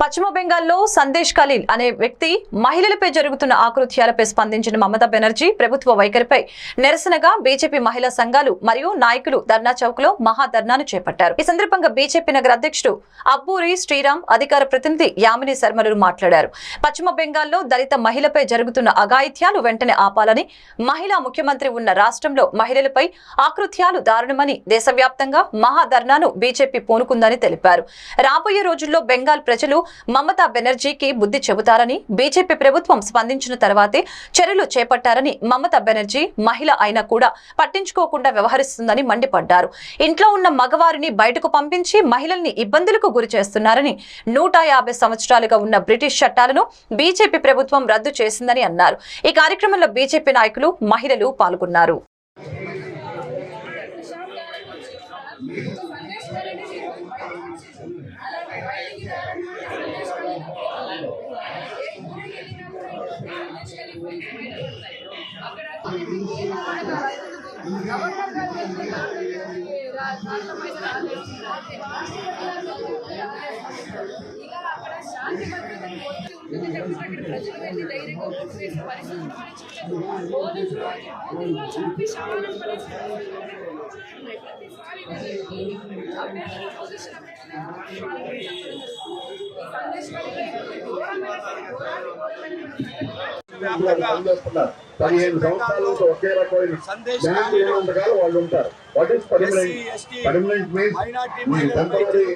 పశ్చిమ బెంగాల్లో సందేశ్ ఖలీల్ అనే వ్యక్తి మహిళలపై జరుగుతున్న ఆకృత్యాలపై స్పందించిన మమతా బెనర్జీ ప్రభుత్వ వైఖరిపై నిరసనగా బీజేపీ మహిళా సంఘాలు మరియు నాయకులు ధర్నా చౌక్లో మహాధర్నాను చేపట్టారు. ఈ సందర్భంగా బీజేపీ నగర అధ్యక్షుడు అబ్బూరి శ్రీరామ్ అధికార ప్రతినిధి యామిని శర్మలు మాట్లాడారు. పశ్చిమ బెంగాల్లో దళిత మహిళపై జరుగుతున్న అఘాయిత్యాలు వెంటనే ఆపాలని మహిళా ముఖ్యమంత్రి ఉన్న రాష్ట్రంలో మహిళలపై ఆకృత్యాలు దారుణమని దేశవ్యాప్తంగా మహాధర్నాను బీజేపీ పూనుకుందని తెలిపారు. రాబోయే రోజుల్లో బెంగాల్ ప్రజలు మమతా బెనర్జీకి బుద్ధి చెబుతారని బీజేపీ ప్రభుత్వం స్పందించిన తర్వాతే చర్యలు చేపట్టారని మమతా బెనర్జీ మహిళ అయినా కూడా పట్టించుకోకుండా వ్యవహరిస్తుందని మండిపడ్డారు. ఇంట్లో ఉన్న మగవారిని బయటకు పంపించి మహిళల్ని ఇబ్బందులకు గురి చేస్తున్నారని నూట యాభై సంవత్సరాలుగా ఉన్న బ్రిటిష్ చట్టాలను బీజేపీ ప్రభుత్వం రద్దు చేసిందని అన్నారు. ఈ కార్యక్రమంలో బీజేపీ నాయకులు మహిళలు పాల్గొన్నారు. గవర్నర్ గారు ఇలా అక్కడ శాంతి భద్రతను ఒత్తి ఉంటుంది చెప్పేసి అక్కడ ప్రజలు వెళ్ళి ధైర్యంగా ఓటు వేసే పరిస్థితులు మనం చూసాం పోలీసులు పోలీసులు చంపి శవాలను పరిస్థితులు ప్రతిసారి వెళ్ళి అభ్యర్థుల పొజిషన్ అభ్యర్థులు వాళ్ళకి చెప్పడం జరుగుతుంది. ఈ సందేశ్ ఘోరమైన ఘోరాన్ని ఘోరమైన పనిచేస్తున్నారు పదిహేను సంవత్సరాల నుంచి ఒకే రకమైన బ్యాంక్ ఉన్నంతకాలం వాళ్ళు ఉంటారు. What is permanent permanent means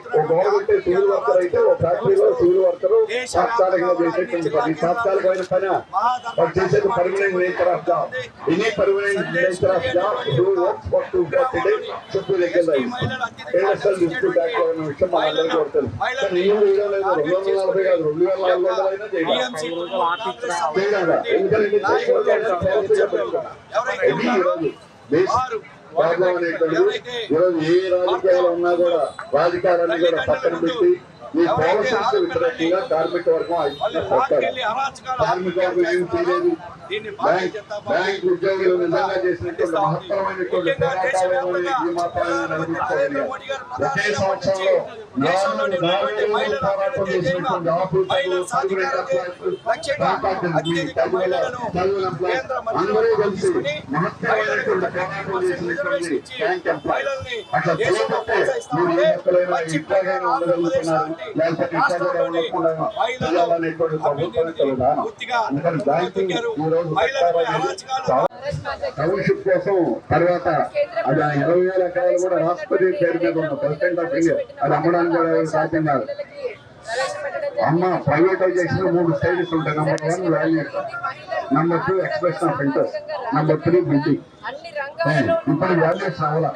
ఒక గవర్నమెంట్ సివిల్ వర్కర్ అయితే ఒక ఫ్యాక్టరీలో సివిల్ వర్కర్ తాత్కాలికంగా చేసేటువంటి పని తాత్కాలికమైన పని. వాళ్ళు చేసేది permanent nature of job any permanent nature of job do work for two forty days చుట్టూ దగ్గర ఇండస్ట్రియల్ డిస్ట్రిక్ట్ యాక్ట్ అనే విషయం మన అందరికీ కానీ నేను వేయడం లేదు. రెండు వందల నలభై కాదు. రెండు వేల నాలుగు వందలు అయినా చేయడం చేయడంగా. ఎందుకంటే ఈరోజు ఏ రాజకీయాలు ఉన్నా కూడా రాజకీయాలన్నీ కూడా పక్కన పెట్టి ఈ పాలసీస్ వ్యతిరేకంగా కార్మిక వర్గం కార్మిక వర్గం ఏం చేయలేదు. బ్యాంక్ ఉద్యోగులు నిజంగా చేసినటువంటి మహత్తరమైనటువంటి పోరాటాలను ఒకే సంవత్సరంలో నాలుగు నాలుగు వేల పోరాటం చేసినటువంటి ఆఫీసర్లు కార్పొరేట్ ఎంప్లాయీస్ కాంట్రాక్టర్స్ మీ చదువుల చదువుల ఎంప్లాయీస్ అందరూ కలిసి మహత్తరమైనటువంటి పోరాటం చేసినటువంటి బ్యాంక్ ఎంప్లాయీస్. అట్లా చేయకపోతే మీరు ఏ ఒక్కరైనా ఇట్లాగైనా ఉండగలుగుతున్నారు. రోజు టౌన్షిప్ కోసం తర్వాత అది ఆ ఇరవై వేల ఎకరాలు కూడా రాష్ట్రపతి పేరు మీద ఉన్న ప్రెసిడెంట్ ఆఫ్ ఇండియా అది అమ్మడానికి సాధ్యం కాదు. అమ్మ ప్రైవేటైజేషన్ మూడు స్టేజెస్ ఉంటాయి. Number one valuation number two expression of interest number three building ఇప్పుడు వాల్యూస్ అవ్వాల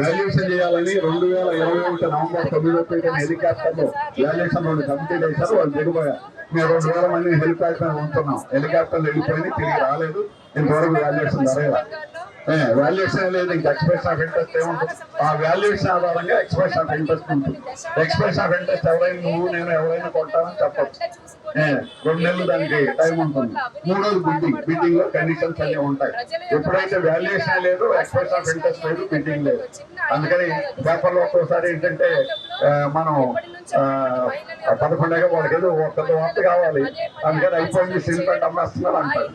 వాల్యుయేషన్ చేయాలని రెండు వేల ఇరవై ఒకటి నవంబర్ తొమ్మిదో తేదీన హెలికాప్టర్లో వాల్యుయేషన్ రెండు కమిటీలు చేశారు. వాళ్ళు దిగిపోయారు. మేము రెండు వేల మంది హెలికాప్టర్ ఉంటున్నాం. హెలికాప్టర్లు వెళ్ళిపోయి తిరిగి రాలేదు. ఇంతవరకు వాల్యుయేషన్ జరగలేదు వాల్యుయేషన్ లేదు ఇంకా ఎక్స్ప్రెస్ ఆఫ్ ఇంట్రెస్ట్ ఏముంటుంది? ఆ వాల్యుయేషన్ ఆధారంగా ఎక్స్ప్రెస్ ఆఫ్ ఇంట్రెస్ట్ ఉంటుంది. ఎక్స్ప్రెస్ ఆఫ్ ఇంట్రెస్ట్ ఎవరైనా నువ్వు నేను ఎవరైనా కొంటామని చెప్పచ్చు. రెండు నెలలు దానికి టైం ఉంటుంది. మూడోది బిడ్డింగ్ బిడ్డింగ్లో కండిషన్స్ అన్ని ఉంటాయి. ఎప్పుడైతే వాల్యుయేషన్ లేదు ఎక్స్ప్రెస్ ఆఫ్ ఇంట్రెస్ట్ లేదు బిడ్డింగ్ లేదు. అందుకని పేపర్లో ఒక్కోసారి ఏంటంటే మనం పదకొండగా పదకొండేగా వాళ్ళకి ఏదో ఒక వార్త కావాలి. అందుకని అయిపోయింది సింపెంట్ అమ్మేస్తున్నారు అంటారు.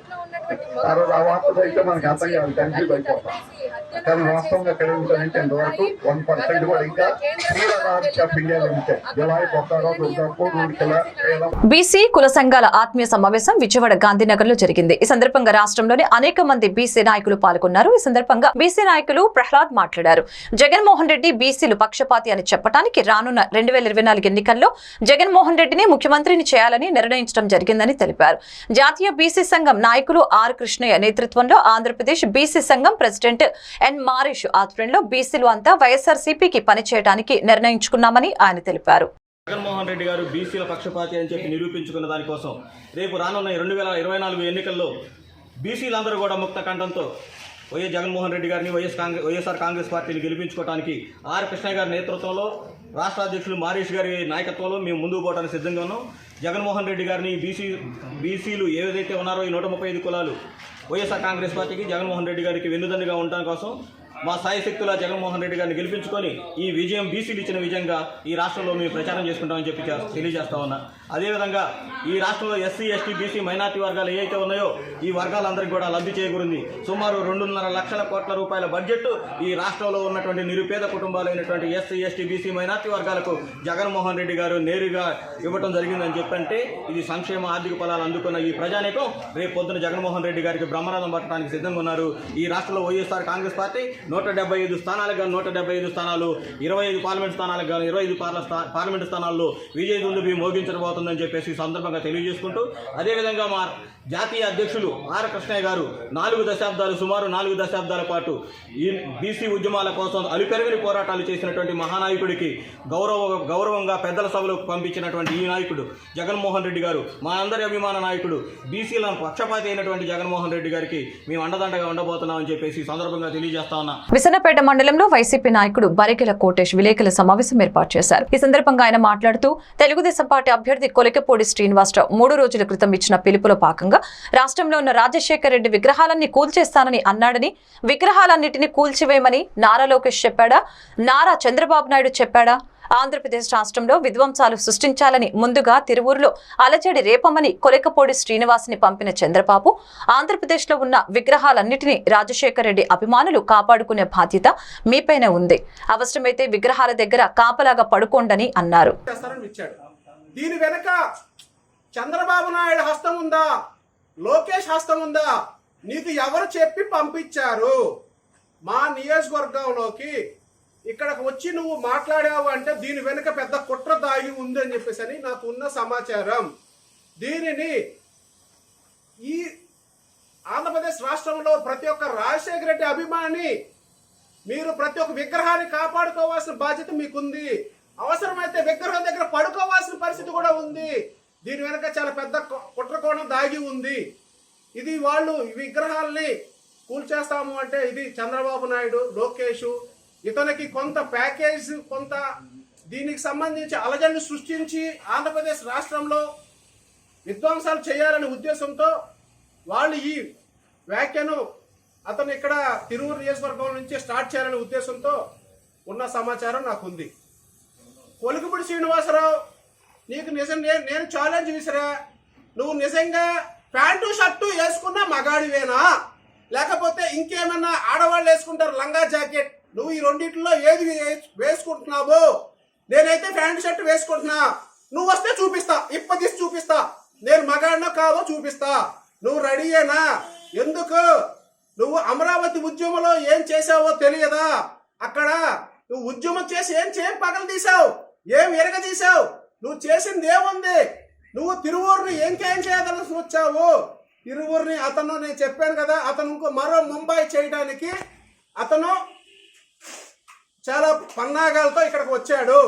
ఆ రోజు ఆ వార్త అయితే మనకి అర్థం కాదు. కన్ఫ్యూజ్ అయిపోతాం కానీ వాస్తవంగా ఎక్కడ ఉంటానంటే ఇంతవరకు వన్ పర్సెంట్ కూడా ఇంకా బీసీ కుల సంఘాల ఆత్మీయ సమావేశం విజయవాడ గాంధీనగర్లో జరిగింది. ఈ సందర్భంగా రాష్ట్రంలోని అనేక మంది బీసీ నాయకులు పాల్గొన్నారు. ఈ సందర్భంగా బీసీ నాయకులు ప్రహ్లాద్ మాట్లాడారు. జగన్మోహన్ రెడ్డి బీసీలు పక్షపాతి అని చెప్పడానికి రానున్న రెండు వేల ఇరవై నాలుగు ఎన్నికల్లో జగన్మోహన్ రెడ్డిని ముఖ్యమంత్రిని చేయాలని నిర్ణయించడం జరిగిందని తెలిపారు. జాతీయ బీసీ సంఘం నాయకులు ఆర్ కృష్ణయ్య నేతృత్వంలో ఆంధ్రప్రదేశ్ బీసీ సంఘం ప్రెసిడెంట్ ఎన్ మారేష్ ఆధ్వర్యంలో బీసీలు అంతా వైఎస్ఆర్సీపీకి పనిచేయడానికి నిర్ణయించుకున్నామని ఆయన తెలిపారు. జగన్మోహన్ రెడ్డి గారు బీసీల పక్షపాతి అని చెప్పి నిరూపించుకున్న దానికోసం రేపు రానున్న రెండు వేల ఇరవై నాలుగు ఎన్నికల్లో బీసీలందరూ కూడా ముక్త కంఠంతో వైఎస్ జగన్మోహన్ రెడ్డి గారిని వైఎస్ కాంగ్రెస్ వైఎస్ఆర్ కాంగ్రెస్ పార్టీని గెలిపించుకోవడానికి ఆర్ కృష్ణయ్య గారి నేతృత్వంలో రాష్ట్ర అధ్యక్షులు మారీష్ గారి నాయకత్వంలో మేము ముందుకు పోవడానికి సిద్ధంగా ఉన్నాం. జగన్మోహన్ రెడ్డి గారిని బీసీ బీసీలు ఏదైతే ఉన్నారో ఈ నూట ముప్పై ఐదు కులాలు వైఎస్ఆర్ కాంగ్రెస్ పార్టీకి జగన్మోహన్ రెడ్డి గారికి వెన్నుదన్నుగా ఉండటం కోసం మా సాయి జగన్మోహన్ రెడ్డి గారిని గెలిపించుకొని ఈ విజయం బీసీలు ఇచ్చిన విజయంగా ఈ రాష్ట్రంలో మేము ప్రచారం చేసుకుంటామని చెప్పి తెలియజేస్తా ఉన్నా. అదేవిధంగా ఈ రాష్ట్రంలో ఎస్సీ ఎస్టీ బీసీ మైనార్టీ వర్గాలు ఏవైతే ఉన్నాయో ఈ వర్గాలందరికీ కూడా లబ్ధి చేకూరింది. సుమారు రెండున్నర లక్షల కోట్ల రూపాయల బడ్జెట్ ఈ రాష్ట్రంలో ఉన్నటువంటి నిరుపేద కుటుంబాలైనటువంటి ఎస్సీ ఎస్టీ బీసీ మైనార్టీ వర్గాలకు జగన్మోహన్ రెడ్డి గారు నేరుగా ఇవ్వటం జరిగిందని చెప్పంటే ఇది సంక్షేమ ఆర్థిక ఫలాలు అందుకున్న ఈ ప్రజానీకం. రేపు పొద్దున జగన్మోహన్ రెడ్డి గారికి బ్రహ్మరథం పట్టడానికి సిద్ధంగా ఉన్నారు. ఈ రాష్ట్రంలో వైఎస్ఆర్ కాంగ్రెస్ పార్టీ నూట డెబ్బై ఐదు స్థానాలకు గాను నూట డెబ్బై ఐదు స్థానాలు ఇరవై ఐదు పార్లమెంట్ స్థానాలకు గాను ఇరవై ఐదు పార్ల స్థా- పార్లమెంట్ స్థానాల్లో విజయ దుందుబి మోగించబోతుందని చెప్పేసి సందర్భంగా తెలియజేసుకుంటూ అదేవిధంగా మా జాతీయ అధ్యక్షులు ఆర్ కృష్ణయ్య గారు నాలుగు దశాబ్దాలు సుమారు నాలుగు దశాబ్దాల పాటు ఈ బీసీ ఉద్యమాల కోసం అలుపెరుగని పోరాటాలు చేసినటువంటి మహానాయకుడికి గౌరవ గౌరవంగా పెద్దల సభలకు పంపించినటువంటి ఈ నాయకుడు జగన్మోహన్ రెడ్డి గారు మా అందరి అభిమాన నాయకుడు బీసీల పక్షపాతి అయినటువంటి జగన్మోహన్ రెడ్డి గారికి మేము అండదండగా ఉండబోతున్నామని చెప్పేసి సందర్భంగా తెలియజేస్తా ఉన్నా. విసన్నపేట మండలంలో వైసీపీ నాయకుడు బరికెల కోటేష్ విలేకరుల సమావేశం ఏర్పాటు చేశారు. ఈ సందర్భంగా ఆయన మాట్లాడుతూ తెలుగుదేశం పార్టీ అభ్యర్థి కొలికపూడి శ్రీనివాసరావు మూడు రోజుల క్రితం ఇచ్చిన పిలుపులో భాగంగా రాష్ట్రంలో ఉన్న రాజశేఖర రెడ్డి విగ్రహాలన్నీ కూల్చేస్తానని అన్నాడని విగ్రహాలన్నింటినీ కూల్చివేయమని నారా లోకేష్ చెప్పాడా? నారా చంద్రబాబు నాయుడు చెప్పాడా? ఆంధ్రప్రదేశ్ రాష్ట్రంలో విధ్వంసాలు సృష్టించాలని ముందుగా తిరువూరులో అలజడి రేపమని కొలకపూడి శ్రీనివాస్ని పంపిన చంద్రబాబు ఆంధ్రప్రదేశ్లో ఉన్న విగ్రహాలన్నింటినీ రాజశేఖర రెడ్డి అభిమానులు కాపాడుకునే బాధ్యత మీపైన ఉంది. అవసరమైతే విగ్రహాల దగ్గర కాపలాగా పడుకోండని అన్నారు. దీని వెనక చంద్రబాబు నాయుడు హస్తం ఉందా? లోకేష్ హస్తం ఉందా? నీకు ఎవరు చెప్పి పంపించారు? మా నియోజకవర్గంలోకి ఇక్కడకు వచ్చి నువ్వు మాట్లాడావు అంటే దీని వెనుక పెద్ద కుట్ర దాగి ఉంది అని చెప్పేసి అని నాకు ఉన్న సమాచారం. దీనిని ఈ ఆంధ్రప్రదేశ్ రాష్ట్రంలో ప్రతి ఒక్క రాజశేఖర రెడ్డి అభిమాని మీరు ప్రతి ఒక్క విగ్రహాన్ని కాపాడుకోవాల్సిన బాధ్యత మీకుంది. అవసరమైతే విగ్రహం దగ్గర పడుకోవాల్సిన పరిస్థితి కూడా ఉంది. దీని వెనక చాలా పెద్ద కుట్రకోణం దాగి ఉంది. ఇది వాళ్ళు విగ్రహాల్ని కూల్చేస్తాము అంటే ఇది చంద్రబాబు నాయుడు లోకేష్ ఇతనికి కొంత ప్యాకేజ్ కొంత దీనికి సంబంధించి అలజడిని సృష్టించి ఆంధ్రప్రదేశ్ రాష్ట్రంలో విధ్వంసాలు చేయాలనే ఉద్దేశంతో వాళ్ళు ఈ వ్యాఖ్యను అతను ఇక్కడ తిరువురు నియోజకవర్గం నుంచి స్టార్ట్ చేయాలనే ఉద్దేశంతో ఉన్న సమాచారం నాకుంది. కొలుకుపూడి శ్రీనివాసరావు నీకు నిజం నేను నేను ఛాలెంజ్ విసిరా నువ్వు నిజంగా ప్యాంటు షర్టు వేసుకున్న మగాడివేనా? లేకపోతే ఇంకేమన్నా ఆడవాళ్ళు వేసుకుంటారు లంగా జాకెట్? నువ్వు ఈ రెండింటిలో ఏది వేసుకుంటున్నావో? నేనైతే ప్యాంట్ షర్ట్ వేసుకుంటున్నా. నువ్వు వస్తే చూపిస్తా. ఇప్పతీసి చూపిస్తా. నేను మగాడినో కావో చూపిస్తా. నువ్వు రెడీయేనా ఎందుకు? నువ్వు అమరావతి ఉద్యమంలో ఏం చేసావో తెలియదా? అక్కడ నువ్వు ఉద్యమం చేసి ఏం చేయం పగలు తీసావు ఏం ఎరగ తీసావు నువ్వు చేసింది ఏముంది? నువ్వు తిరువూరుని ఏం కేం చేయదలసి వచ్చావు? తిరువూరుని అతను నేను చెప్పాను కదా అతను ఇంకో మరో ముంబై చేయడానికి అతను చాలా పన్నాగాలతో ఇక్కడికి వచ్చాడు.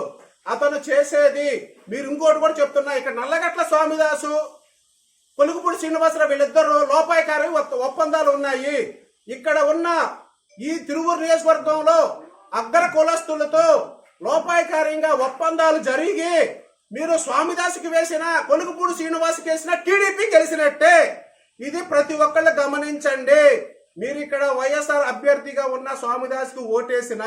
అతను చేసేది మీరు ఇంకోటి కూడా చెప్తున్నా ఇక్కడ నల్లగట్ల స్వామిదాసు కొలుగుపూడి శ్రీనివాసరావు వీళ్ళిద్దరు లోపాయకారి ఒప్పందాలు ఉన్నాయి. ఇక్కడ ఉన్న ఈ తిరువురు నియోజకవర్గంలో అగ్ర కులస్తులతో లోపాయకార్యంగా ఒప్పందాలు జరిగి మీరు స్వామిదాసుకి వేసిన కొలుగుపూడి శ్రీనివాసుకి వేసిన టీడీపీ గెలిచినట్టే. ఇది ప్రతి ఒక్కళ్ళు గమనించండి. మీరు ఇక్కడ వైఎస్ఆర్ అభ్యర్థిగా ఉన్న స్వామిదాస్కి ఓటేసిన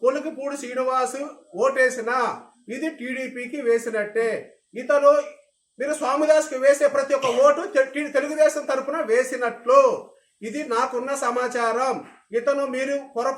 కొలుగుపూడి శ్రీనివాసు ఓటేసిన ఇది టీడీపీకి వేసినట్టే. ఇతను మీరు స్వామిదాస్కి వేసే ప్రతి ఒక్క ఓటు తె- తెలుగుదేశం తరఫున వేసినట్లు. ఇది నాకున్న సమాచారం. ఇతను మీరు కూడా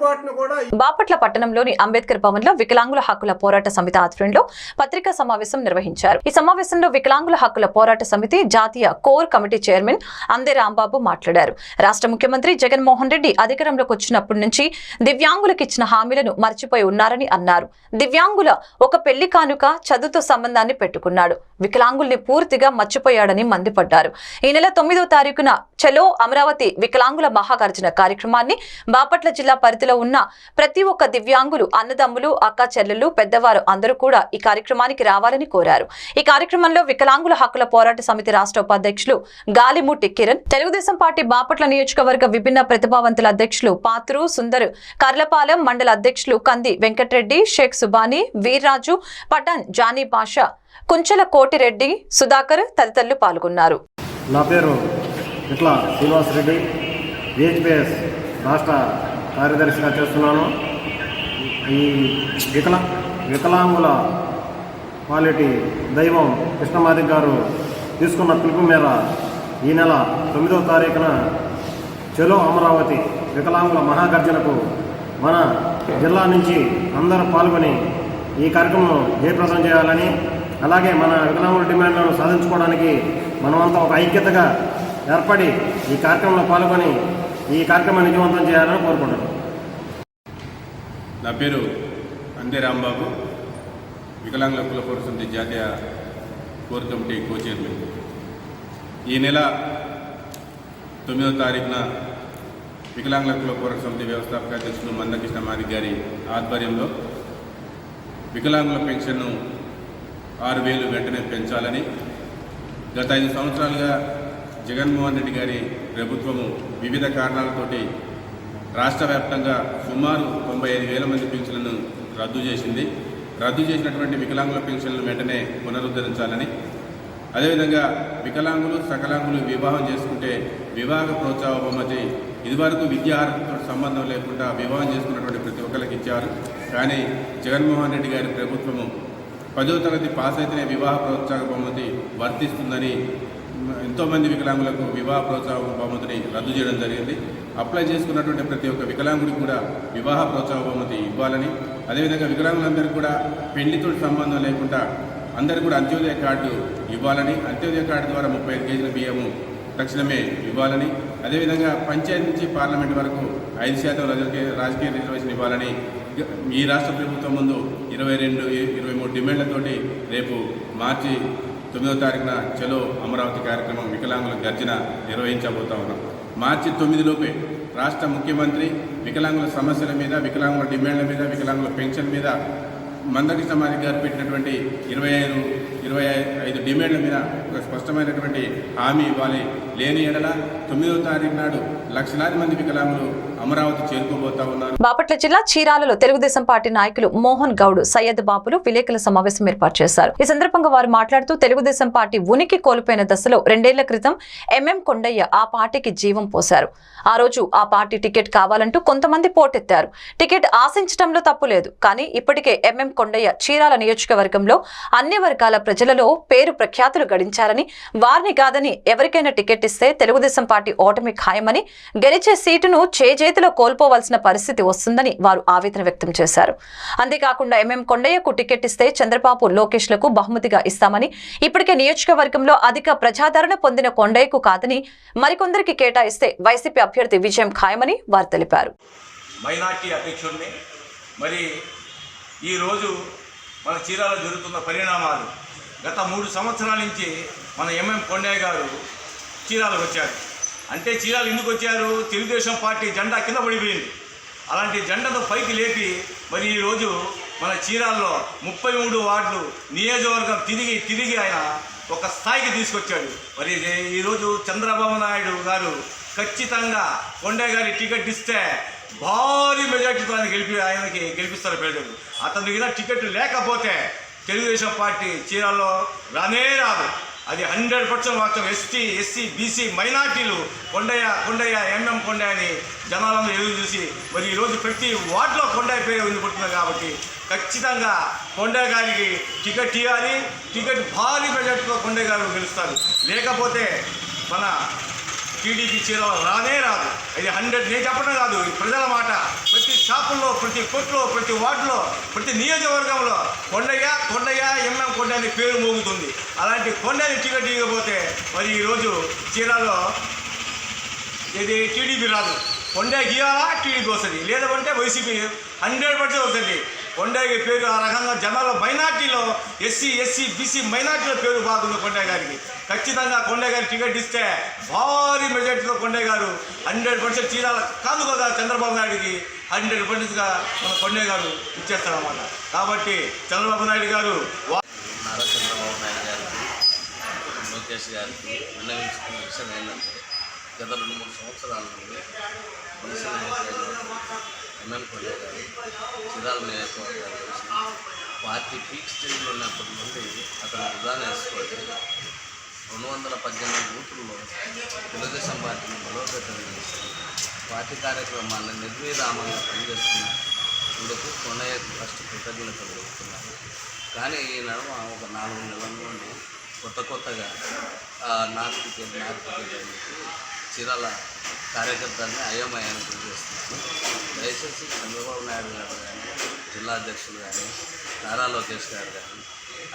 బాపట్ల పట్టణంలోని అంబేద్కర్ భవన్లో వికలాంగుల హక్కుల పోరాట సమితి ఆధ్వర్యంలో పత్రికా సమావేశం నిర్వహించారు. ఈ సమావేశంలో వికలాంగుల హక్కుల పోరాట సమితి జాతీయ కోర్ కమిటీ చైర్మన్ అందే రాంబాబు మాట్లాడారు. రాష్ట్ర ముఖ్యమంత్రి జగన్మోహన్ రెడ్డి అధికారంలోకి వచ్చినప్పటి నుంచి దివ్యాంగులకు ఇచ్చిన హామీలను మర్చిపోయి ఉన్నారని అన్నారు. దివ్యాంగుల ఒక పెళ్ళి కానుక చదువుతో సంబంధాన్ని పెట్టుకున్నాడు. వికలాంగుల్ని పూర్తిగా మర్చిపోయాడని మండిపడ్డారు. ఈ నెల తొమ్మిదో తారీఖున చలో అమరావతి వికలాంగుల మహాగర్జన కార్యక్రమాన్ని బాపట్ల జిల్లా పరిధిలో ఉన్న ప్రతి ఒక్క దివ్యాంగులు అన్నదమ్ములు అక్క చెల్లెలు పెద్దవారు అందరూ కూడా ఈ కార్యక్రమానికి రావాలని కోరారు. ఈ కార్యక్రమంలో వికలాంగుల హక్కుల పోరాట సమితి రాష్ట్ర ఉపాధ్యక్షులు గాలిమూటి కిరణ్ తెలుగుదేశం పార్టీ బాపట్ల నియోజకవర్గ విభిన్న ప్రతిభావంతుల అధ్యక్షులు పాత్రు సుందర్ కర్లపాలెం మండల అధ్యక్షులు కంది వెంకటరెడ్డి షేక్ సుబాని వీర్రాజు పఠాన్ జానీ బాషా కుంచెల కోటిరెడ్డి సుధాకర్ తదితరులు పాల్గొన్నారు. నా పేరు ఇట్లా శ్రీనివాసరెడ్డి రాష్ట్ర కార్యదర్శిగా చేస్తున్నాను. ఈ వికలా వికలాంగుల క్వాలిటీ దైవం కృష్ణమాది గారు తీసుకున్న పిలుపు మేర ఈ నెల తొమ్మిదవ తారీఖున చెలో అమరావతి వికలాంగుల మహాగర్జనకు మన జిల్లా నుంచి అందరూ పాల్గొని ఈ కార్యక్రమం జయప్రదం చేయాలని అలాగే మన వికలాంగుల డిమాండ్లను సాధించుకోవడానికి మనమంతా ఒక ఐక్యతగా ఏర్పడి ఈ కార్యక్రమంలో పాల్గొని ఈ కార్యక్రమాన్ని విజయవంతం చేయాలని కోరుకుంటున్నాను. నా పేరు అందే రాంబాబు వికలాంగుల కుల పరిస్థితి జాతీయ కోర్ కమిటీ కో చైర్మన్ ఈ నెల తొమ్మిదవ తారీఖున వికలాంగుల కుల పౌర సమితి వ్యవస్థాపక అధ్యక్షుడు మందకృష్ణ మాది గారి ఆధ్వర్యంలో వికలాంగుల పెన్షన్ను ఆరు వేలు వెంటనే పెంచాలని గత ఐదు సంవత్సరాలుగా జగన్మోహన్ రెడ్డి గారి ప్రభుత్వము వివిధ కారణాలతోటి రాష్ట్ర వ్యాప్తంగా సుమారు తొంభై ఐదు వేల మంది పెన్షన్లను రద్దు చేసింది. రద్దు చేసినటువంటి వికలాంగుల పెన్షన్లను వెంటనే పునరుద్ధరించాలని. అదేవిధంగా వికలాంగులు సకలాంగులు వివాహం చేసుకుంటే వివాహ ప్రోత్సాహ బహుమతి ఇదివరకు విద్యార్హతతో సంబంధం లేకుండా వివాహం చేసుకున్నటువంటి ప్రతి ఒక్కరికి ఇచ్చారు. కానీ జగన్మోహన్ రెడ్డి గారి ప్రభుత్వము పదో తరగతి పాస్ అయితేనే వివాహ ప్రోత్సాహ బహుమతి వర్తిస్తుందని ఎంతోమంది వికలాంగులకు వివాహ ప్రోత్సాహ బహుమతిని రద్దు చేయడం జరిగింది. అప్లై చేసుకున్నటువంటి ప్రతి ఒక్క వికలాంగుడికి కూడా వివాహ ప్రోత్సాహ బహుమతి ఇవ్వాలని. అదేవిధంగా వికలాంగులందరికీ కూడా పెళ్ళితో సంబంధం లేకుండా అందరికీ కూడా అంత్యోదయ కార్డు ఇవ్వాలని. అంత్యోదయ కార్డు ద్వారా ముప్పై ఐదు కేజీల బియ్యము తక్షణమే ఇవ్వాలని. అదేవిధంగా పంచాయతీ నుంచి పార్లమెంట్ వరకు ఐదు శాతం రాజకీయ రాజకీయ రిజర్వేషన్ ఇవ్వాలని. ఈ రాష్ట్ర ప్రభుత్వం ముందు ఇరవై రెండు ఇరవై మూడు డిమాండ్లతోటి రేపు మార్చి తొమ్మిదో తారీఖున చలో అమరావతి కార్యక్రమం వికలాంగుల గర్జన నిర్వహించబోతా ఉన్నాం. మార్చి తొమ్మిదిలోపే రాష్ట్ర ముఖ్యమంత్రి వికలాంగుల సమస్యల మీద వికలాంగుల డిమాండ్ల మీద వికలాంగుల పెన్షన్ మీద మందకి మాది గారు పెట్టినటువంటి ఇరవై ఐదు ఇరవై ఐదు డిమాండ్ల మీద ఒక స్పష్టమైనటువంటి హామీ ఇవ్వాలి. లేని ఎడల తొమ్మిదవ తారీఖు నాడు లక్షలాది మంది వికలాంగులు అమరావతి చేరుకోబోతా ఉన్నారు. బాపట్ల జిల్లా చీరాలలో తెలుగుదేశం పార్టీ నాయకులు మోహన్ గౌడ్ సయ్యద్ బాబులు విలేకరుల సమావేశం ఏర్పాటు చేశారు. ఈ సందర్భంగా వారు మాట్లాడుతూ తెలుగుదేశం పార్టీ ఉనికి కోల్పోయిన దశలో రెండేళ్ళ క్రితం ఎంఎం కొండయ్య ఆ పార్టీకి జీవం పోశారు. ఆ రోజు ఆ పార్టీ టికెట్ కావాలంటూ కొంతమంది పోటెత్తారు. టికెట్ ఆశించడంలో తప్పు లేదు. కానీ ఇప్పటికే ఎంఎం కొండయ్య చీరాల నియోజకవర్గంలో అన్ని వర్గాల ప్రజలలో పేరు ప్రఖ్యాతులు గడించారని వారిని కాదని ఎవరికైనా టికెట్ ఇస్తే తెలుగుదేశం పార్టీ ఓటమి ఖాయమని గెలిచే సీటును చేజేతిలో కోల్పోవలసిన పరిస్థితి వస్తుందని వారు ఆవేదన వ్యక్తం చేశారు. అంతేకాకుండా ఎంఎం కొండయ్యకు టికెట్ ఇస్తే చంద్రబాబు లోకేష్లకు బహుమతిగా ఇస్తామని ఇప్పటికే నియోజకవర్గంలో అధిక ప్రజాదరణ పొందిన కొండయ్యకు కాదని మరికొందరికి కేటాయిస్తే వైసీపీ అభ్యర్థి విజయం ఖాయమని వారు తెలిపారు. మైనార్టీ అధ్యక్షుడిని మరి ఈరోజు మన చీరాలో జరుగుతున్న పరిణామాలు గత మూడు సంవత్సరాల నుంచి మన ఎంఎం కొండయ్య గారు చీరాలకు వచ్చారు. అంటే చీరాలు ఎందుకు వచ్చారు? తెలుగుదేశం పార్టీ జెండా కింద పడిపోయింది. అలాంటి జెండాను పైకి లేపి మరి ఈరోజు మన చీరాల్లో ముప్పై మూడు వార్డులు నియోజకవర్గం తిరిగి తిరిగి ఆయన ఒక స్థాయికి తీసుకొచ్చాడు. మరి ఈరోజు చంద్రబాబు నాయుడు గారు ఖచ్చితంగా కొండయ్య గారి టికెట్ ఇస్తే భారీ మెజార్టీతో ఆయన గెలిపి ఆయనకి గెలిపిస్తారు ప్రజలు అతనికి ఇలా టికెట్ లేకపోతే తెలుగుదేశం పార్టీ చీరాల్లో రానే రాదు. అది హండ్రెడ్ పర్సెంట్ వాస్తవం ఎస్టీ ఎస్సీ బీసీ మైనార్టీలు కొండయ్య కొండయ్య ఎంఎం కొండయ్య అని జనాలందరూ ఎదురు చూసి మరి ఈరోజు ప్రతి వార్డులో కొండయ్య పేరు వినపడుతుంది కాబట్టి ఖచ్చితంగా కొండయ్య గారికి టికెట్ ఇవ్వాలి టికెట్ భారీ మెజార్టీతో కొండయ్య గారు గెలుస్తారు. లేకపోతే మన టీడీపీ చీర రానే రాదు. ఇది హండ్రెడ్ నేను చెప్పడం కాదు ఇది ప్రజల మాట. ప్రతి షాపుల్లో ప్రతి కొట్లో ప్రతి వార్డులో ప్రతి నియోజకవర్గంలో కొండయ్య కొండయ్య ఎంఎం కొండ అనే పేరు మోగుతుంది. అలాంటి కొండని టికెట్ ఇవ్వకపోతే మరి ఈరోజు చీరాలో ఇది టీడీపీ రాదు. కొండ గీయాలా టీడీపీ వస్తుంది. లేదంటే వైసీపీ హండ్రెడ్ పర్సెంట్ వస్తుంది. కొండయ్య పేరు ఆ రకంగా జనాల్లో మైనార్టీలో ఎస్సీ ఎస్సీ బీసీ మైనార్టీలో పేరు బాగుంది కొండయ్య గారికి. ఖచ్చితంగా కొండయ్య గారికి టికెట్ ఇస్తే భారీ మెజార్టీలో కొండయ్య గారు హండ్రెడ్ పర్సెంట్ చీరాల కాదు కదా చంద్రబాబు నాయుడికి హండ్రెడ్ పర్సెంట్గా మన కొండయ్య గారు ఇచ్చేస్తారన్నమాట. కాబట్టి చంద్రబాబు నాయుడు గారు నారా చంద్రబాబు నాయుడు గారికి లోకేష్ గారికి విన్నవించుకున్న విషయం ఏంటంటే గత రెండు మూడు సంవత్సరాల నుండి ఎమ్మెల్యే నాయకులు గారు చిరాల నియోజకవర్గాలు పార్టీ పీక్ స్టేజ్లో ఉన్నప్పటి నుండి అతను విధానం వేసుకొని రెండు వందల పద్దెనిమిది బూతుల్లో తెలుగుదేశం పార్టీని బలోపేతం చేసి పార్టీ కార్యక్రమాలను నిర్విరామంగా పనిచేస్తున్న ఇందుకు కొండయ్యకు ఫస్ట్ కృతజ్ఞతలు తెలుపుతున్నాను కానీ ఈ నడమ ఒక నాలుగు నెలల నుండి కొత్త కొత్తగా ఆ, నాకు నాకు చెప్పి చీరాల కార్యకర్తల్ని అయోమయాన్ని గురి చేస్తున్నాను దయచేసి చంద్రబాబు నాయుడు గారు కానీ జిల్లా అధ్యక్షులు కానీ నారా లోకేష్ గారు కానీ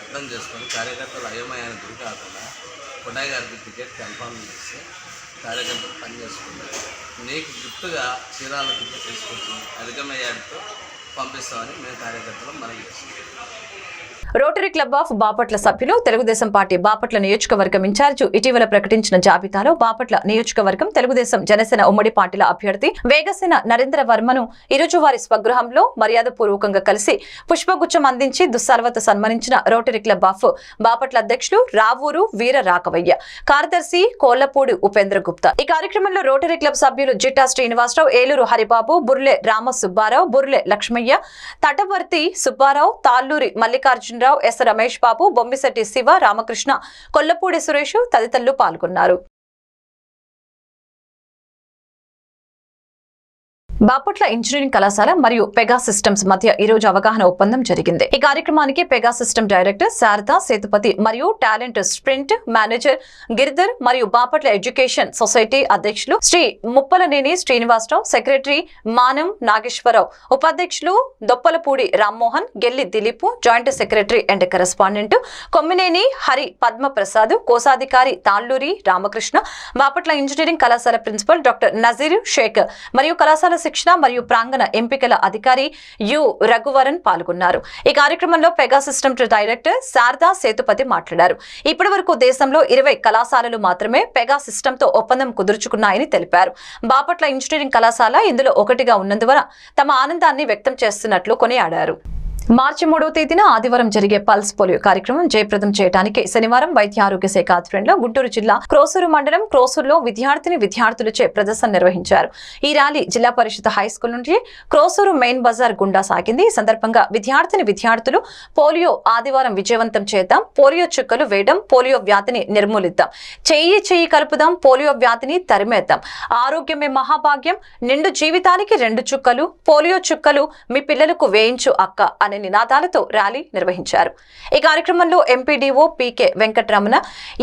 అర్థం చేసుకొని కార్యకర్తలు అయోమయాన్ని గురి కాకుండా కొండయ్య గారికి టికెట్ కన్ఫర్మ్ చేస్తే కార్యకర్తలు పని చేసుకుంటారు. నీకు గిఫ్ట్గా చీరాల టికెట్ తీసుకొచ్చి అధిక పంపిస్తామని మేము కార్యకర్తలు మనం చేస్తున్నాం. రోటరీ క్లబ్ ఆఫ్ బాపట్ల సభ్యులు తెలుగుదేశం పార్టీ బాపట్ల నియోజకవర్గం ఇన్ఛార్జ్ ఇటీవల ప్రకటించిన జాబితాలో బాపట్ల నియోజకవర్గం తెలుగుదేశం జనసేన ఉమ్మడి పార్టీల అభ్యర్థి వేగసేన నరేంద్ర వర్మను ఈరోజు వారి స్వగృహంలో మర్యాదపూర్వకంగా కలిసి పుష్పగుచ్చం అందించి దుస్సార్వత సన్మానించిన రోటరీ క్లబ్ ఆఫ్ బాపట్ల అధ్యక్షులు రావూరు వీర రాకవయ్య కార్యదర్శి కోళ్ళపూడి ఉపేంద్ర గుప్తా. ఈ కార్యక్రమంలో రోటరీ క్లబ్ సభ్యులు జిట్టా శ్రీనివాసరావు ఏలూరు హరిబాబు బుర్లె రామ సుబ్బారావు బుర్లె లక్ష్మయ్య తటవర్తి సుబ్బారావు తాళ్ళూరి మల్లికార్జునరావు ఎస్ రమేష్ బాబు బొమ్మిశెట్టి శివ రామకృష్ణ కొల్లపూడి సురేష్ తదితరులు పాల్గొన్నారు. బాపట్ల ఇంజనీరింగ్ కళాశాల మరియు పెగా సిస్టమ్స్ మధ్య ఈ రోజు అవగాహన ఒప్పందం జరిగింది. ఈ కార్యక్రమానికి Pega system director Sharada Sethupathi మరియు టాలెంట్ స్ప్రింట్ మేనేజర్ గిరిధర్ మరియు బాపట్ల ఎడ్యుకేషన్ సొసైటీ అధ్యక్షులు శ్రీ ముప్పలనేని శ్రీనివాసరావు సెక్రటరీ మానం నాగేశ్వరరావు ఉపాధ్యక్షులు Doppalapudi Rammohan Gelli Dileep joint secretary and correspondent Kommineni Hari Padmaprasad కోశాధికారి తాళ్ళూరి రామకృష్ణ బాపట్ల ఇంజనీరింగ్ కళాశాల ప్రిన్సిపల్ డాక్టర్ నజీర్ షేక్ మరియు కళాశాల శిక్షణ మరియు ప్రాంగణ ఎంపికల అధికారి యు రఘువరన్ పాల్గొన్నారు. ఈ కార్యక్రమంలో Pega system director Sharada Sethupathi మాట్లాడారు. ఇప్పటి వరకు దేశంలో ఇరవై కళాశాలలు మాత్రమే పెగా సిస్టమ్తో ఒప్పందం కుదుర్చుకున్నాయని తెలిపారు. బాపట్ల ఇంజనీరింగ్ కళాశాల ఇందులో ఒకటిగా ఉన్నందువల్ల తమ ఆనందాన్ని వ్యక్తం చేస్తున్నట్లు కొనియాడారు. మార్చి మూడవ తేదీన ఆదివారం జరిగే పల్స్ పోలియో కార్యక్రమం జయప్రదం చేయడానికి శనివారం వైద్య ఆరోగ్య శాఖ ఆధ్వర్యంలో గుంటూరు జిల్లా క్రోసూరు మండలం క్రోసూరులో విద్యార్థిని విద్యార్థులచే ప్రదర్శన నిర్వహించారు. ఈ ర్యాలీ జిల్లా పరిషత్ హై స్కూల్ నుండి క్రోసూరు మెయిన్ బజార్ గుండా సాగింది. ఈ సందర్భంగా విద్యార్థిని విద్యార్థులు పోలియో ఆదివారం విజయవంతం చేద్దాం. పోలియో చుక్కలు వేయడం పోలియో వ్యాధిని నిర్మూలిద్దాం. చెయ్యి చెయ్యి కలుపుదాం పోలియో వ్యాధిని తరిమేద్దాం. ఆరోగ్యమే మహాభాగ్యం. నిండు జీవితానికి రెండు చుక్కలు పోలియో చుక్కలు మీ పిల్లలకు వేయించు అక్క అనే నినాదాలతో ర్యాలీ నిర్వహించారు. ఈ కార్యక్రమంలో MPDO PK Venkataramana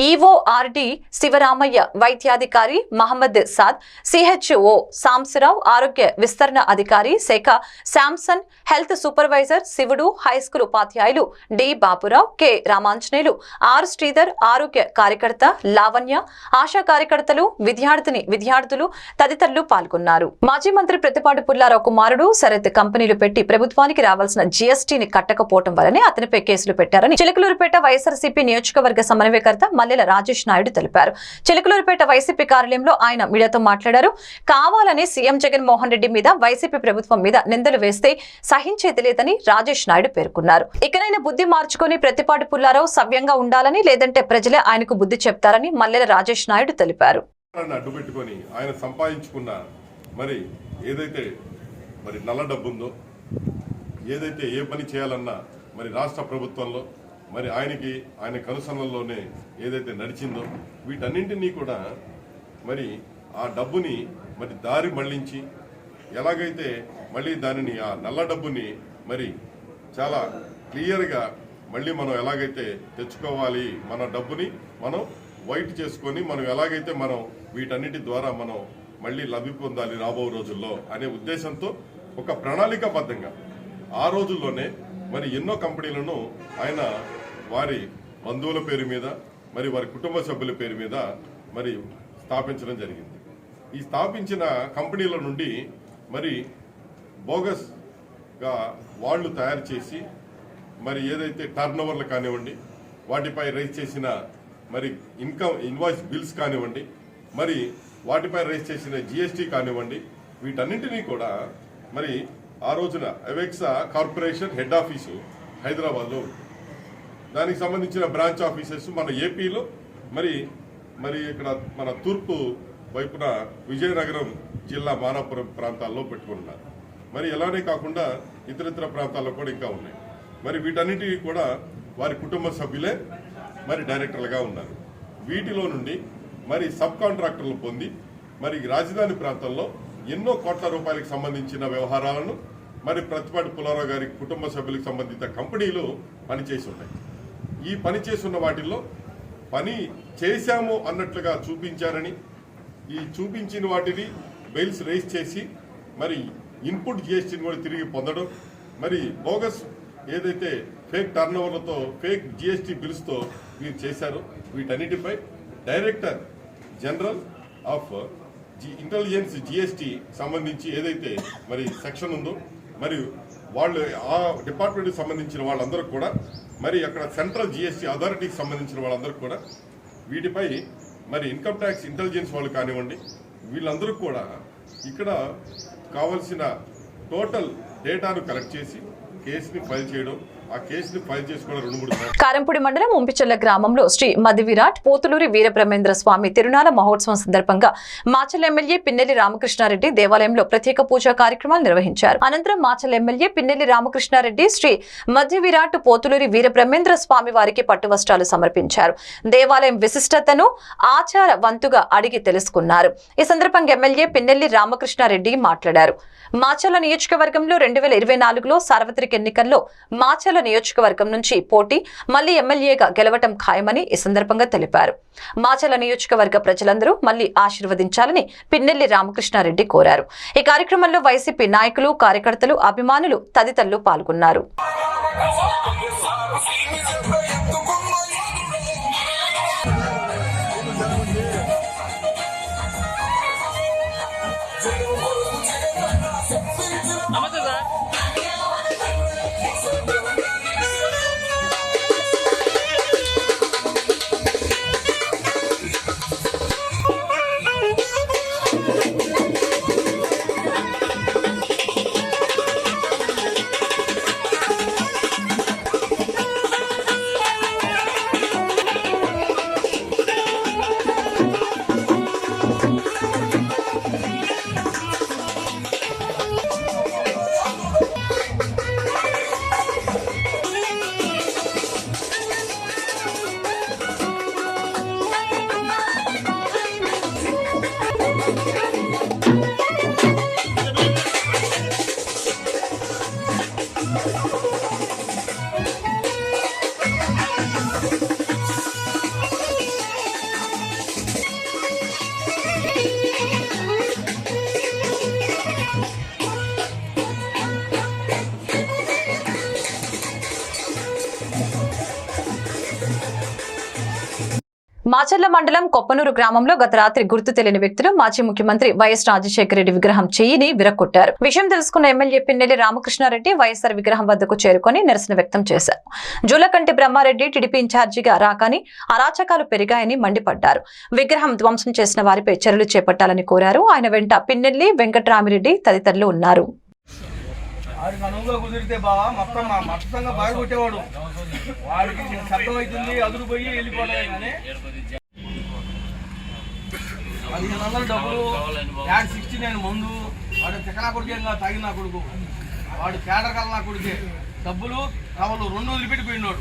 EORD Sivaramaiah వైద్యాధికారి మహమ్మద్ సాద్ సిహెచ్ఓ సాంసరావు ఆరోగ్య విస్తరణ అధికారి శాఖ Samson health supervisor Sivudu high school ఉపాధ్యాయులు D Bapurao K Ramanjaneyulu R Sridhar ఆరోగ్య కార్యకర్త లావణ్య ఆశా కార్యకర్తలు విద్యార్థిని విద్యార్థులు తదితరులు పాల్గొన్నారు. మాజీ మంత్రి ప్రతిపాటు పుల్లారావు కుమారుడు శరత్ కంపెనీలు పెట్టి ప్రభుత్వానికి రావాల్సిన జీఎస్టీని కట్టకపోవడం వల్లనే అతనిపై కేసులు పెట్టారని చిలకలూరుపేట వైఎస్ఆర్సీపీ నియోజకవర్గ సమన్వయకర్త మల్లెల రాజేష్ నాయుడు తెలిపారు. చిలకలూరుపేట వైసీపీ కార్యాలయంలో ఆయన మీడియాతో మాట్లాడారు. కావాలని సీఎం జగన్ మోహన్ రెడ్డి మీద వైసీపీ ప్రభుత్వం మీద నిందలు వేస్తే సహించేది లేదని రాజేష్ నాయుడు పేర్కొన్నారు. ఇకనైనా బుద్ధి మార్చుకుని ప్రతిపాటి పుల్లారావు సవ్యంగా ఉండాలని లేదంటే ప్రజలే ఆయనకు బుద్ధి చెప్తారని మల్లెల రాజేష్ నాయుడు తెలిపారు. అడ్డు పెట్టుకొని ఆయన సంపాదించుకున్న మరి ఏదైతే మరి నల్ల డబ్బు ఉందో ఏదైతే ఏ పని చేయాలన్నా మరి రాష్ట్ర ప్రభుత్వంలో మరి ఆయనకి ఆయన కనుసనల్లోనే ఏదైతే నడిచిందో వీటన్నింటినీ కూడా మరి ఆ డబ్బుని మరి దారి మళ్ళించి ఎలాగైతే మళ్ళీ దానిని ఆ నల్ల డబ్బుని మరి చాలా క్లియర్గా మళ్ళీ మనం ఎలాగైతే తెచ్చుకోవాలి మన డబ్బుని మనం వైట్ చేసుకొని మనం ఎలాగైతే మనం వీటన్నిటి ద్వారా మనం మళ్ళీ లభి పొందాలి రాబో రోజుల్లో అనే ఉద్దేశంతో ఒక ప్రణాళికాబద్ధంగా ఆ రోజుల్లోనే మరి ఎన్నో కంపెనీలను ఆయన వారి బంధువుల పేరు మీద మరి వారి కుటుంబ సభ్యుల పేరు మీద మరి స్థాపించడం జరిగింది. ఈ స్థాపించిన కంపెనీల నుండి మరి బోగస్గా వాళ్ళు తయారు చేసి మరి ఏదైతే టర్న్ ఓవర్లు కానివ్వండి వాటిపై రైజ్ చేసిన మరి ఇన్కమ్ ఇన్వాయిస్ బిల్స్ కానివ్వండి మరి వాటిపై రైజ్ చేసిన జిఎస్టీ కానివ్వండి వీటన్నింటినీ కూడా మరి ఆ రోజున అవెక్సా కార్పొరేషన్ హెడ్ ఆఫీసు హైదరాబాద్లో ఉంది. దానికి సంబంధించిన బ్రాంచ్ ఆఫీసెస్ మన ఏపీలో మరి మరి ఇక్కడ మన తూర్పు వైపున విజయనగరం జిల్లా మానాపురం ప్రాంతాల్లో పెట్టుకున్నారు. మరి ఎలానే కాకుండా ఇతరితర ప్రాంతాల్లో కూడా ఇంకా ఉన్నాయి. మరి వీటన్నిటికీ కూడా వారి కుటుంబ సభ్యులే మరి డైరెక్టర్లుగా ఉన్నారు. వీటిలో నుండి మరి సబ్ కాంట్రాక్టర్లు పొంది మరి రాజధాని ప్రాంతంలో ఎన్నో కోట్ల రూపాయలకు సంబంధించిన వ్యవహారాలను మరి ప్రతిపాటి పుల్లారావు గారి కుటుంబ సభ్యులకు సంబంధిత కంపెనీలు పనిచేసి ఉన్నాయి. ఈ పని చేస్తున్న వాటిల్లో పని చేశాము అన్నట్లుగా చూపించారని ఈ చూపించిన వాటిని బెయిల్స్ రేస్ చేసి మరి ఇన్పుట్ జిఎస్టీని కూడా తిరిగి పొందడం మరి బోగస్ ఏదైతే ఫేక్ టర్న్ ఓవర్లతో ఫేక్ జిఎస్టీ బిల్స్తో వీరు చేశారు వీటన్నిటిపై director general of G intelligence GST సంబంధించి ఏదైతే మరి సెక్షన్ ఉందో మరి వాళ్ళు ఆ డిపార్ట్మెంట్కి సంబంధించిన వాళ్ళందరూ కూడా మరి అక్కడ సెంట్రల్ జిఎస్టీ అథారిటీకి సంబంధించిన వాళ్ళందరూ కూడా వీటిపై మరి ఇన్కమ్ ట్యాక్స్ ఇంటెలిజెన్స్ వాళ్ళు కానివ్వండి వీళ్ళందరూ కూడా ఇక్కడ కావలసిన టోటల్ డేటాను కలెక్ట్ చేసి కేసుని ఫైల్ చేయడం కారంపూడి మండలం ఉంపిచెల్ల గ్రామంలో శ్రీ మధు విరాట్ పోతులూరి వీరబ్రహ్మేంద్ర స్వామి తిరునాల మహోత్సవం సందర్భంగా మాచల్ ఎమ్మెల్యే పిన్నెల్లి రామకృష్ణారెడ్డి దేవాలయంలో ప్రత్యేక పూజా కార్యక్రమాలు నిర్వహించారు. అనంతరం మాచల్ ఎమ్మెల్యే పిన్నెల్లి రామకృష్ణారెడ్డి శ్రీ మధ్య విరాట్ పోతులూరి వీరబ్రహ్మేంద్ర స్వామి వారికి పట్టు వస్త్రాలు సమర్పించారు. దేవాలయం విశిష్టతను ఆచార వంతుగా అడిగి తెలుసుకున్నారు. ఈ సందర్భంగా ఎమ్మెల్యే పిన్నెల్లి రామకృష్ణారెడ్డి మాట్లాడారు. మాచల నియోజకవర్గంలో రెండు వేల ఇరవై నాలుగులో సార్వత్రిక ఎన్నికల్లో మాచల నియోజకవర్గం నుంచి పోటీ మళ్ళీ ఎమ్మెల్యేగా గెలవటం ఖాయమని ఈ సందర్భంగా తెలిపారు. మాచల నియోజకవర్గ ప్రజలందరూ మళ్ళీ ఆశీర్వదించాలని పిన్నెల్లి రామకృష్ణారెడ్డి కోరారు. ఈ కార్యక్రమంలో వైసీపీ నాయకులు కార్యకర్తలు అభిమానులు తదితరులు పాల్గొన్నారు. మాచర్ల మండలం కొప్పనూరు గ్రామంలో గత రాత్రి గుర్తు తెలియని వ్యక్తులు మాజీ ముఖ్యమంత్రి వైఎస్ రాజశేఖర రెడ్డి విగ్రహం చేయిని విరక్కొట్టారు. విషయం తెలుసుకున్న ఎమ్మెల్యే పిన్నెల్లి రామకృష్ణారెడ్డి వైఎస్ఆర్ విగ్రహం వద్దకు చేరుకొని నిరసన వ్యక్తం చేశారు. జూలకంటి బ్రహ్మారెడ్డి టీడీపీ ఇన్ఛార్జిగా రాకని అరాచకాలు పెరిగాయని మండిపడ్డారు. విగ్రహం ధ్వంసం చేసిన వారిపై చర్యలు చేపట్టాలని కోరారు. ఆయన వెంట పిన్నెల్లి వెంకట్రామిరెడ్డి తదితరులు ఉన్నారు. వాడి అనువుగా కుదిరితే బావా మొత్తం మా మొత్తంగా బాగా కొట్టేవాడు. వాడికి శబ్దం అవుతుంది అదురు పోయి వెళ్ళిపోవడమే కానీ. పదిహేను వందల డబ్బులు యాడ్ సిక్స్టీ నైన్ మందు. వాడు చెక్కనా కొడుకేంగా నా కొడుకు. వాడు కేడర్ కల్లా కొడుకే. డబ్బులు కవలు రెండు వదిలిపెట్టిపోయినాడు